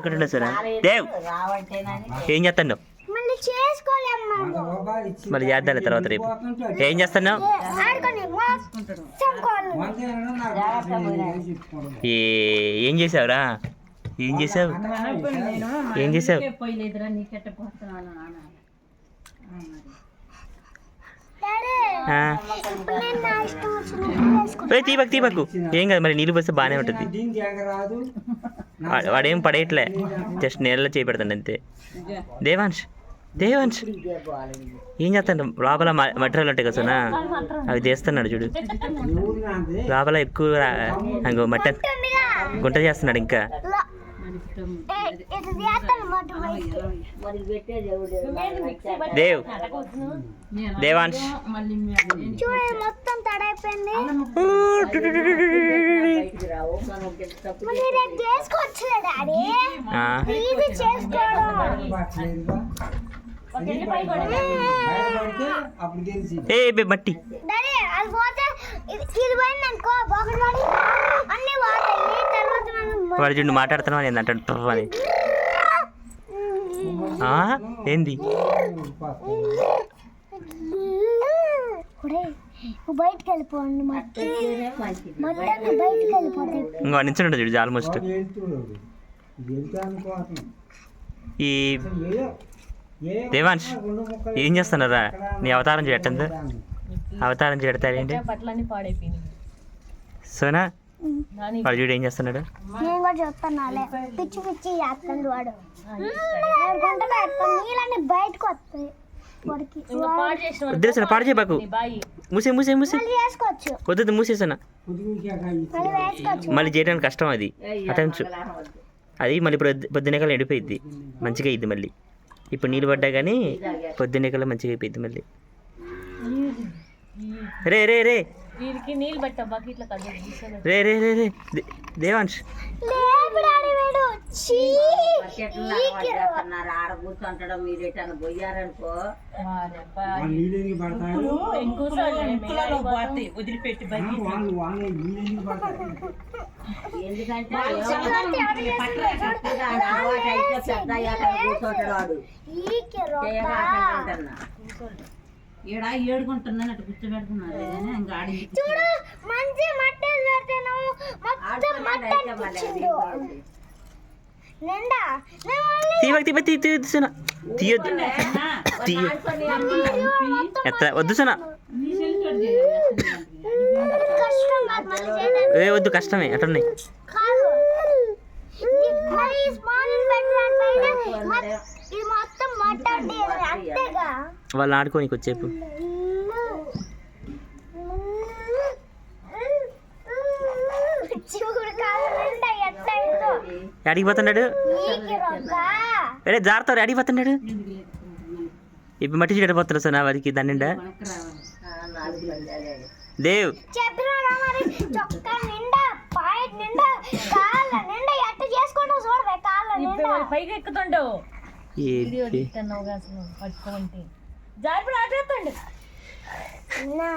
అనుకుంటున్నా సార్. దేవ్! ఏం చేస్తాను మళ్ళీ చేసుకోలేము మళ్ళీ చేద్దాం తర్వాత రేపు. ఏం చేస్తున్నావు? ఏ ఏం చేసావురా? ఏం చేసావు? ఏం చేసావు? తీపకు తీపకు. ఏం కాదు మరి నీళ్ళు పోస్తే బాగానే ఉంటుంది. వాడేం పడేయట్లే. జస్ట్ నీళ్ళలో చేయి పెడతాను అంతే. దేవాంశ్ దేవాంశ్. ఏం చేస్తాను లోపల మటీరియల్ ఉంటాయి కదా సోనా? అవి తీస్తున్నాడు చూడు. లోపల ఎక్కువ అంగో మటన్ గుంట చేస్తున్నాడు ఇంకా. దేవ్. చూడు మొత్తం తడైపోయింది. ఏ బే మట్టి. డాడీ అది పోతే ఇది ఇది పోయింది అనుకో ఒకటి పడి అన్ని పోతాయి. తర్వాత మనం వాడు చూడు మాట్లాడుతున్నావు అంటాడు? అని. ఏంది? ఒరేయ్, నువ్వు బయటికి వెళ్ళిపోండి మట్టి మొత్తం బయటికి వెళ్ళిపోతాయి ఇంకో నించుంటాడు చూడు ఆల్మోస్ట్. ఈ ఏదో ఏ చేస్తున్నారా? నీ అవతారం చేయటందు అవతారం చేయడతారేంటి సోనా నాని. వాడు చూడు ఏం చేస్తున్నాడు? నేను కూడా చూస్తున్నాలే పిచ్చి పిచ్చి చేస్తాడు వాడు. నీళ్ళని బయటకు వస్తాయి. వద్దు పాడు చేయబాకు బాయి. మూసే మూసే మూసే వద్దు మూసేసానా. మళ్ళీ చేయడానికి కష్టం అది. అటెన్స్ అది మళ్ళీ పొద్దు పొద్దునకలు ఎండిపోయిద్ది. మంచిగా అయ్యిద్ది మళ్ళీ. ఇప్పుడు నీళ్ళు పడ్డా కానీ పొద్దునకలు మంచిగా అయిపోయింది మళ్ళీ. రే రే రే. రే రే రే రే. దే- ఆడ కూర్చుంటాడు మీరు ఎటన్నా పోయారనుకో. వదిలిపెట్టి ఎందుకంటే కూర్చుంటాడు అటు కూర్చోబెడుతున్నారు ఇంకా చూడు మంచి మట్టి మొత్తం మట్టి అనిపించిండు నిండా నేను మళ్ళీ తీవకు తీప తీ తీ సోనా తీయొద్దు తీయ ఎత్త వద్దు. సోనా? ఏ వద్దు కష్టమే అటున్నాయి కాదు. ఇది మరి ఈ స్మాల్ పెట్టడానికి పైన ఇది మొత్తం మట్టి అంటే అంతేగా వాళ్ళు ఆడుకోనికి వచ్చేపు చూడు కాదు నిండా ఎట్టయిందో అడిగి పోతున్నాడు? అరే జారుతారు అడిగి పోతున్నాడు? ఇప్పుడు మట్టి చెడిపోతున్నారు సోనా వారికి దాని నిండా? దేవ్. పైకి ఎక్కుతుండవు జారిపడి ఆటేస్తండి నా